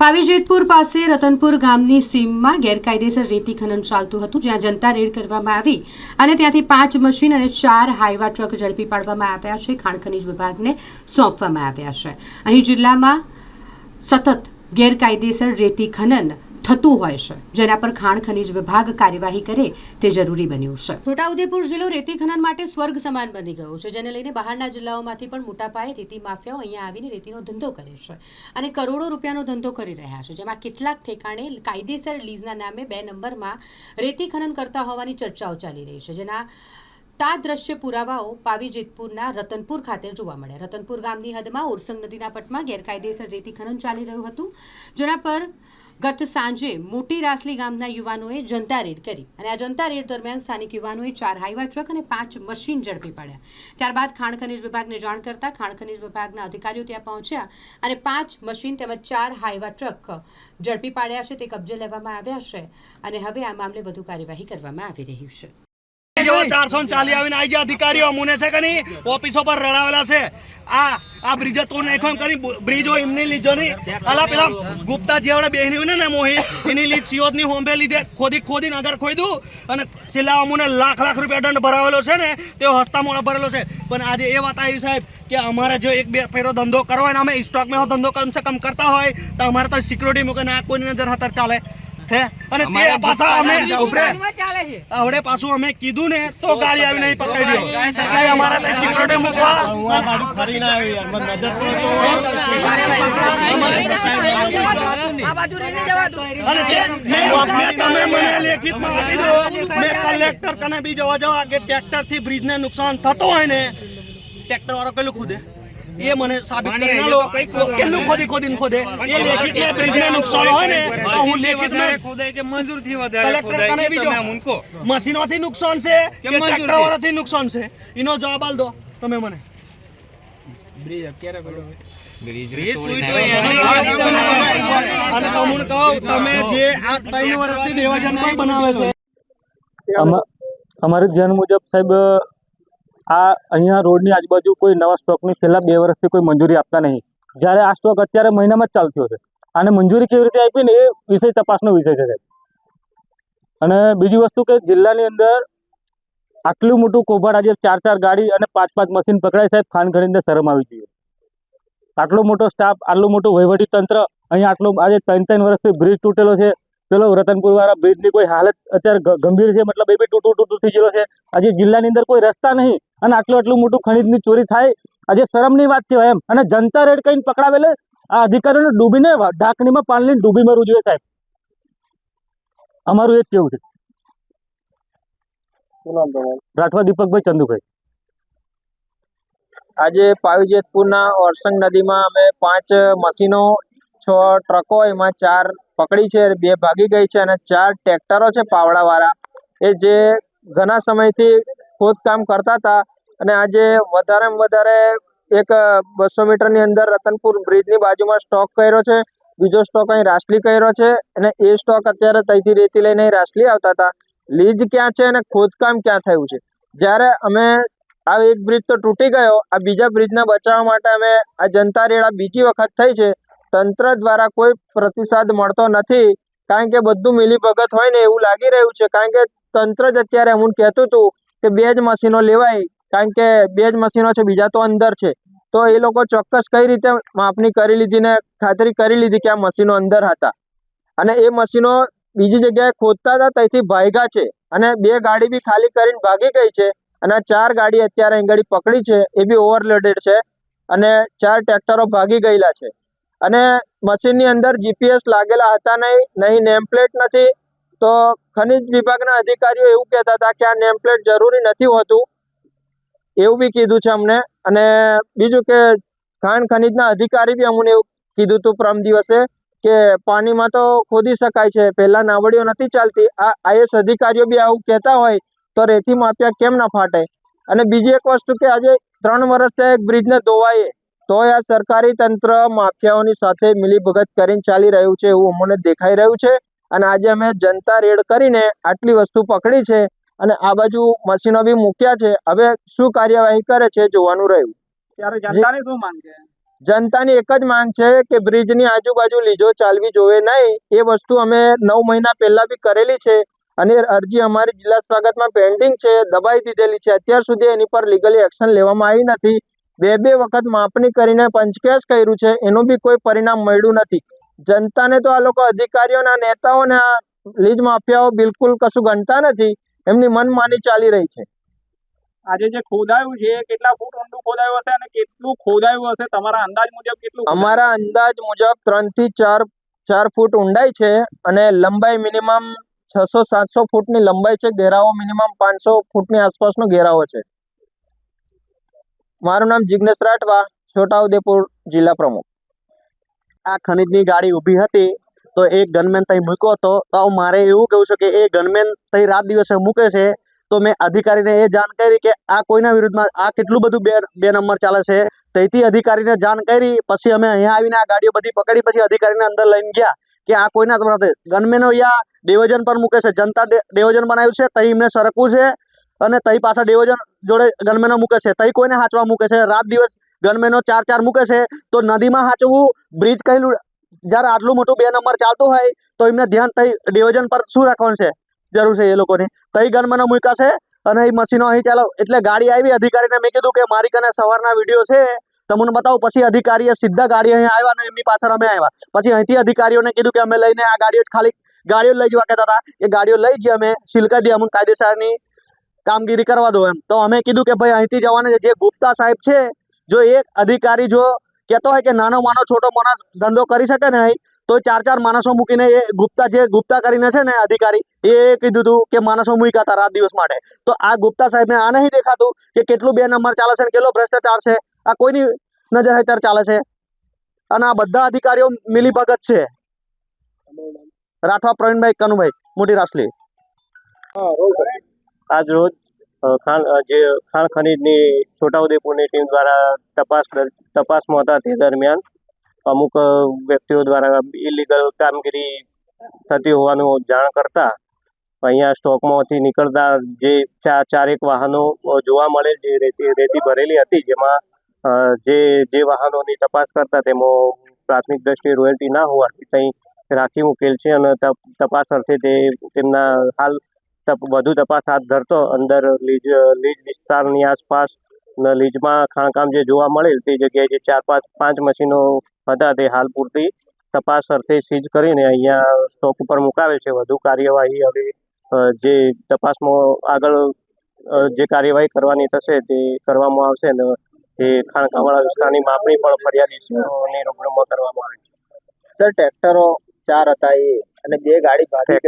પાવી જેતપુર પાસે રતનપુર ગામની સીમમાં ગેરકાયદેસર રેતી ખનન ચાલતું હતું, જ્યાં જનતા રેડ કરવામાં આવી અને ત્યાંથી પાંચ મશીન અને ચાર હાઈવા ટ્રક ઝડપી પાડવામાં આવ્યા છે. ખાણ ખનીજ વિભાગને સોંપવામાં આવ્યા છે. અહીં જિલ્લામાં સતત ગેરકાયદેસર રેતી ખનન થતું હોય છે. જેના પર ખાણ ખનીજ વિભાગ કાર્યવાહી કરે તે જરૂરી બન્યું છે. છોટાઉદેપુર જિલ્લો રેતી ખનન માટે સ્વર્ગ સમાન બની ગયો છે, જેને લઈને બહારના જિલ્લાઓમાંથી પણ મોટા પાયે રેતી માફિયાઓ અહીંયા આવીને રેતીનો ધંધો કરે છે અને કરોડો રૂપિયાનો ધંધો કરી રહ્યા છે, જેમાં કેટલાક ઠેકાણે કાયદેસર લીઝના નામે બે નંબરમાં રેતી ખનન કરતા હોવાની ચર્ચાઓ ચાલી રહી છે, જેના તા દ્રશ્ય પુરાવાઓ પાવી જેતપુરના રતનપુર ખાતે જોવા મળ્યા. રતનપુર ગામની હદમાં ઓરસંગ નદીના પટમાં ગેરકાયદેસર રેતી ખનન ચાલી રહ્યું હતું, જેના પર ગત સાંજે મોટી રાસલી ગામના યુવાનોએ જનતા રેડ કરી અને આ જનતા રેડ દરમિયાન સ્થાનિક યુવાનોએ ચાર હાઈવા ટ્રક અને પાંચ મશીન ઝડપી પાડ્યા. ત્યારબાદ ખાણ ખનીજ વિભાગને જાણ કરતા ખાણ ખનીજ વિભાગના અધિકારીઓ ત્યાં પહોંચ્યા અને પાંચ મશીન તેમજ ચાર હાઈવા ટ્રક ઝડપી પાડ્યા છે. તે કબજે લેવામાં આવ્યા છે અને હવે આ મામલે વધુ કાર્યવાહી કરવામાં આવી રહી છે. રડાવેલા છે. આ આ બ્રિજ તોડ નાખ્યો એમ કરી બ્રિજો એમની લીધો નહીં. અલા પેલા ગુપ્તા જેવડે બેહની હોય ને મોહી એની લીધ સિયોદ હોંબે લીધે ખોદી ખોદી આગળ ખોદ્યું અને છેલ્લા અમુને લાખ લાખ રૂપિયા દંડ ભરાવેલો છે ને, તેઓ હસ્તા મોડા ભરેલો છે. પણ આજે એ વાત આવી સાહેબ કે અમારે જો એક બે ફેરો ધંધો કરવો હોય ને, અમે સ્ટોકમાં ધંધો કમ સે કમ કરતા હોય, તો અમારે તો સિક્યુરિટી મૂકે ના કોઈની નજર હતર ચાલે. હે? અને તે પાછા અમે આવડે પાછું અમે કીધું ને તો ગાડી આવી નહીં પકડી કઈ અમારા ત્યાં સિક્યુરિટી મૂકવા. દો. તમે મને લેખિતમાં આપી દો મેં કલેક્ટર કને બી જવા જવા કે ટ્રેક્ટરથી બ્રિજ ને નુકસાન થતું હોય ને ટ્રેક્ટર વાળો પેલું ખુદે? એ મને સાબિત કરી લો. કેટલું ખોદી ખોદીને ખોદે? એ લેખિત ને બ્રિજ ને નુકસાન હોય ને તો હું લેખિત ને ખોદાય? કે મંજૂરથી વધારે કલેક્ટર ખોદાય? તમે બીજો આમ મૂકો. મશીનોથી નુકસાન છે કે ટ્રેક્ટર વાળા થી નુકસાન છે? એનો જવાબ આલ દો તમે મને. બ્રિજ અત્યારે એનો અને તમને કહું તમે જે આ ત્રણ વર્ષથી બેવજન બનાવે છે. અમારે ધ્યાન મુજબ સાહેબ આ અહીંયા રોડની આજુબાજુ કોઈ નવા સ્ટોકની છેલ્લા બે વર્ષથી કોઈ મંજૂરી આપતા નહીં. જ્યારે આ સ્ટોક અત્યારે મહિનામાં જ ચાલુ છે. આને મંજૂરી કેવી રીતે આપી ને એ વિષય તપાસનો વિષય છે અને બીજી વસ્તુ કે જિલ્લાની અંદર આટલું મોટું કૌભાંડ આજે ચાર ચાર ગાડી અને પાંચ પાંચ મશીન પકડાય સાહેબ, ખાન ખરીદને શરમ આવી જોઈએ. આટલો મોટો સ્ટાફ આટલું મોટું વહીવટી તંત્ર અહીંયા આટલો આજે ત્રણ ત્રણ વર્ષથી બ્રિજ તૂટેલો છે. પેલો રતનપુર વાળા બ્રિજની કોઈ હાલત અત્યારે ગંભીર છે, મતલબ એ બી તૂટું તૂટું થઈ ગયેલો છે. આજે જિલ્લાની અંદર કોઈ રસ્તા નહીં. અને આટલું આટલું મોટું ખનીજની ચોરી થાય આજે શરમની વાત કહેવાય એમ. અને જનતા રેડ કહીને પકડાવેલે આ અધિકારીઓને ડૂબીને ઢાંકણીમાં પાણી લઈને ડૂબી મરવું જોઈએ સાહેબ. અમારું એ જ કેવું છે. રાઠવા દીપકભાઈ ચંદુભાઈ. આજે પાવીજેતપુરના ઓરસંગ નદીમાં અમે પાંચ મશીનો છ ટ્રકો એમાં ચાર પકડી છે બે ભાગી ગઈ છે અને ચાર ટ્રેક્ટરો છે પાવડાવાળા. એ જે ઘણા સમયથી ખોદકામ કરતા હતા અને આજે વધારેમાં વધારે એક બસો મીટરની અંદર રતનપુર બ્રિજની બાજુમાં સ્ટોક કર્યો છે. બીજો સ્ટોક અહીં રાસલી કર્યો છે અને એ સ્ટોક અત્યારે ત્યાંથી રેતી લઈને રાસલી આવતા હતા. લીજ ક્યાં છે અને ખોદકામ ક્યાં થયું છે? જ્યારે અમે આ એક બ્રિજ તો તૂટી ગયો, આ બીજા બ્રિજને બચાવવા માટે અમે આ જનતા રેડા બીજી વખત થઈ છે. તંત્ર દ્વારા કોઈ પ્રતિસાદ મળતો નથી. કારણ કે બધું મિલીભગત હોય ને એવું લાગી રહ્યું છે. કારણ કે તંત્ર જ અત્યારે હું કહેતું હતું કે બે જ મશીનો લેવાય, કારણ કે બે જ મશીનો છે, બીજા તો અંદર છે. તો એ લોકો ચોક્કસ કઈ રીતે માપણી કરી લીધી ને ખાતરી કરી લીધી કે આ મશીનો અંદર હતા. અને એ મશીનો બીજી જગ્યાએ ખોદતા હતા, ત્યાંથી ભાગ્યા છે. અને બે ગાડી બી ખાલી કરીને ભાગી ગઈ છે. અને ચાર ગાડી અત્યારે અહીં પકડી છે, એ બી ઓવરલોડેડ છે. અને ચાર ટ્રેક્ટરો ભાગી ગયેલા છે. અને મશીનની અંદર જીપીએસ લાગેલા હતા નહીં નહીં નેમ પ્લેટ નથી તો ખનિજ વિભાગના અધિકારીઓ એવું કહેતા હતા કે આ નેમ પ્લેટ જરૂરી નથી હોતું. એવું બી કીધું છે અમને. અને બીજું કે ખાણ ખનિજના અધિકારી બી અમને એવું કીધું હતું પરમ દિવસે કે પાણીમાં તો ખોદી શકાય છે. પહેલા નાવડીઓ નથી ચાલતી. આ આઈએસ અધિકારીઓ બી આવું કહેતા હોય તો રેતી માફિયા કેમ ના ફાટે? અને બીજી એક વસ્તુ કે આજે ત્રણ વર્ષથી એક બ્રિજને ધોવાઈએ. તોય આ સરકારી તંત્ર માફિયાઓની સાથે મિલીભગત કરીને ચાલી રહ્યું છે એવું અમને દેખાઈ રહ્યું છે. અને આજે અમે જનતા રેડ કરીને આટલી વસ્તુ પકડી છે અને આ બાજુ મશીનો બી મૂક્યા છે. હવે શું કાર્યવાહી કરે છે જોવાનું રહ્યું. જનતાની શું માંગ છે? જનતાની એક જ માંગ છે કે બ્રિજની આજુબાજુ લીજો ચાલવી જોવે નહીં. એ વસ્તુ અમે નવ મહિના પહેલા બી કરેલી છે અને અરજી અમારી જિલ્લા સ્વાગતમાં પેન્ડિંગ છે. દબાઈ દીધેલી છે. અત્યાર સુધી એની પર લીગલી એક્શન લેવામાં આવી નથી. બે બે વખત માપણી કરીને પંચકેસ કર્યું છે. એનું બી કોઈ પરિણામ મળ્યું નથી. જનતાને તો આ લોકો અધિકારીઓના નેતાઓને લીજ માફિયાઓ બિલકુલ કશું ગણતા નથી. એમની મનમાની ચાલી રહી છે. આજે જે ખોદાયું છે કેટલા ફૂટ ઊંડું ખોદાયું હશે અને કેટલું ખોદાયું હશે? તમારા અંદાજ મુજબ કેટલું અમારા અંદાજ મુજબ ત્રણથી ચાર ચાર ફૂટ ઊંડાઈ છે અને લંબાઈ મિનિમમ છસો સાતસો ફૂટની લંબાઈ છે. ઘેરાવો મિનિમમ પાંચસો ફૂટની આસપાસનો ઘેરાવો છે. મારું નામ જિગ્નેશ રાઠવા છોટાઉદેપુર જિલ્લા પ્રમુખ. આ ખનીજની ગાડી ઊભી હતી તો એક ગનમેન તઈ મૂક્યો હતો. તો મારે એવું કહ્યું છે કે એ ગનમેન તઈ રાત દિવસે મૂકે છે. તો મેં અધિકારીને એ જાણ કરી કે આ કોઈના વિરુદ્ધમાં આ કેટલું બધું બે બે નંબર ચાલે છે. તેથી અધિકારીને જાણ કરી, પછી અમે અહીંયા આવીને આ ગાડીઓ બધી પકડી, પછી અધિકારીને અંદર લઈને ગયા કે આ કોઈના તમારા ગનમેનો યા ડેવજન પર મૂકે છે. જનતા ડેવજન બનાવ્યું છે, તઈ એમને સરકવું છે અને તઈ પાછા ડેવજન જોડે ગનમેનો મૂકે છે. તઈ કોઈને હાંચવા મૂકે છે. રાત દિવસ ગનમેનો ચાર ચાર મૂકે છે, તો નદીમાં હાચવું, બ્રિજ કહેલું, જ્યારે આટલું મોટું બે નંબર ચાલતું હોય, તો એમને ધ્યાન થઈ ડિવિઝન પર શું રાખવાનું છે? જરૂર છે એ લોકોને. તઈ ગનમેનો મૂક્યા છે, અને એ મશીનો અહીં ચાલો, એટલે ગાડી આવી, અધિકારીને મેં કીધું કે મારી કને સવારના વીડિયો છે તમને બતાવું, પછી અધિકારીએ સીધા ગાડી અહીં આવ્યા અને એમની પાછળ અમે આવ્યા. પછી અહીંથી અધિકારીઓને કીધું કે અમે લઈને આ ગાડીઓ ખાલી, ગાડીઓ લઈ જવા કહેતા હતા. એ ગાડીઓ લઈ જઈએ અમે સિલકા દઈએ અમને કાયદેસરની કામગીરી કરવા દો એમ. તો અમે કીધું કે ભાઈ અહીંથી જવાના જે ગુપ્તા સાહેબ છે જો એક અધિકારી જો કહેતો હોય કે નાનો માનો છોટો માણસ ધંધો કરી શકે ને તો ચાર ચાર માણસો મૂકીને એ ગુપ્તા જે ગુપ્તા કરીને છે ને અધિકારી એ કીધું હતું કે માણસો મૂક્યા હતા રાત દિવસ માટે. તો આ ગુપ્તા સાહેબને આ નહીં દેખાતું કે કેટલું બે નંબર ચાલે છે ને કેટલો ભ્રષ્ટાચાર છે? આ કોઈની નજર હેઠળ ચાલે છે? અને આ બધા અધિકારીઓ મિલીભગત છે. રાઠવા પ્રવીણભાઈ કનુભાઈ મોટી રાસલી. આજ રોજ ખાણ જે ખાણ ખનીજની છોટાઉદેપુરની ટીમ દ્વારા તપાસ તપાસમાં હતા તે દરમિયાન અમુક વ્યક્તિઓ દ્વારા ઇલીગલ કામગીરી થતી હોવાનું જાણ કરતા અહીંયા સ્ટોકમાંથી નીકળતા જે ચાર ચારેક વાહનો જોવા મળે, જે રેતી રેતી ભરેલી હતી, જેમાં જે જે વાહનોની તપાસ કરતા તેમાં પ્રાથમિક દ્રષ્ટિએ રોયલ્ટી ના હોવાથી ત્યાં રાખી મૂકેલ છે અને તપ- તપાસ અર્થે તે, તેમના હાલ વધુ તપાસ હાથ ધરતો, અંદર લીજ લીજ વિસ્તારની આસપાસ લીજમાં ખાણકામ જે જોવા મળેલ તે જગ્યાએ જે ચાર પાંચ પાંચ મશીનો હતા તે હાલ પૂરતી તપાસ અર્થે સીઝ કરીને અહીંયા સ્ટોક ઉપર મુકાવે છે. વધુ કાર્યવાહી હવે જે તપાસમાં આગળ જે કાર્યવાહી કરવાની થશે તે કરવામાં આવશે ને એ ખાણકામવાળા વિસ્તારની માપણી પણ ફરિયાદીઓની રૂબરૂમાં કરવામાં આવે છે. સર, ટ્રેક્ટરો ચાર હતા એ. અને બે ગાડી ભાગી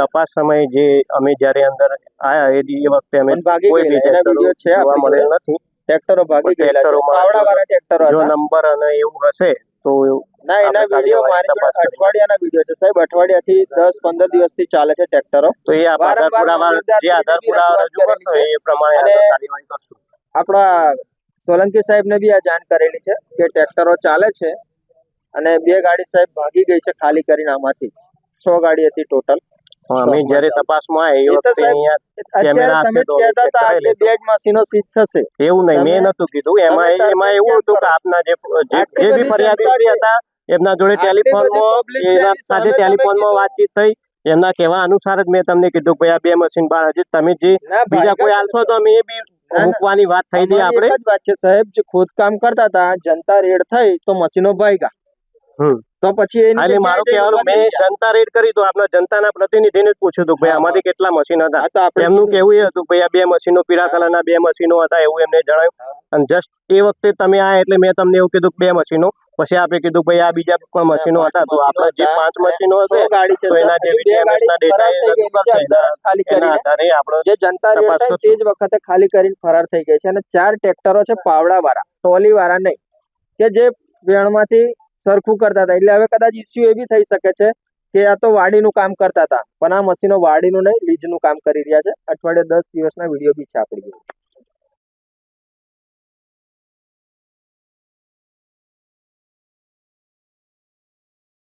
તપાસ સમયે જે અમે જ્યારે અંદર આયા એ વખતે અમે ભાગી કોઈ વીડિયો છે જોવા મળેલ નથી. ટ્રેક્ટરો ભાગી ગયેલા પાવડાવાળા ટ્રેક્ટરો જો નંબર અને એવું હશે તો ના એના વીડિયો મારી કરીએ. અઠવાડિયાના વીડિયો છે. સાહેબ અઠવાડિયાથી દસ પંદર દિવસથી ચાલે છે ટ્રેક્ટરો તો એ આપ આધાર પુરાવા જે આધાર પુરાવા રજૂ કરશો એ પ્રમાણે કાર્યવાહી કરશું. આપણા સોલંકી સાહેબને બી આ જાણ કરેલી છે કે ટ્રેક્ટરો ચાલે છે. અને બે ગાડી સાહેબ ભાગી ગઈ છે ખાલી કરીને આમાંથી. છ ગાડી હતી ટોટલ અમે જ્યારે તપાસમાં અહીંયા કેમેરા તમે જ કહેતા હતા કે બે જ મશીનો સીઝ થશે. એવું નહીં મેં નતું કીધું. એમાં એમાં એવું હતું કે આપના જે જે બી ફરિયાદી હતા એમના જોડે ટેલિફોનમાં એના સાથે ટેલિફોનમાં વાતચીત થઈ. એમના કહેવા અનુસાર જ મેં તમને કીધું ભાઈ આ બે મશીન બહાર હજી તમે જે બીજા કોઈ આલશો તો અમે એ બી મૂકવાની વાત થઈ હતી આપણે. વાત છે સાહેબ જે ખોદકામ કરતા હતા જનતા રેડ થઈ તો મશીનો ભાગ્યા. હમ. તો પછી એની એટલે મારું કહેવાનું મેં જનતા રેડ કરી તો આપણા જનતાના પ્રતિનિધિને જ પૂછ્યું હતું ભાઈ આમાંથી કેટલા મશીન હતા. એમનું કેવું એ હતું ભાઈ આ બે મશીનો પીળા કલરના બે મશીનો હતા એવું એમને જણાવ્યું અને જસ્ટ એ વખતે તમે આ એટલે મેં તમને એવું કીધું બે મશીનો પછી આપે કીધું ભાઈ આ બીજા પણ મશીનો હતા. તો આપણા જે પાંચ મશીનો હશે ગાડી છે તો એના જે હજી બે VTMS ના ગાડી ડેટા એ રજૂ કરશે. એના આધારે આપણો જે જનતા રેડ તે જ વખતે ખાલી કરીને ફરાર થઈ ગઈ છે. અને ચાર ટ્રેક્ટરો છે પાવડા વાળા ટોલી વાળા નહીં. કે જે વેણમાંથી સરખું કરતા હતા. એટલે હવે કદાચ ઇસ્યુ એ બી થઈ શકે છે કે આ તો વાડીનું કામ કરતા હતા. પણ આ મશીનો વાડીનું નહીં, લીજનું કામ કરી રહ્યા છે. અઠવાડિયે દસ દિવસના વીડિયો બી છે આપણી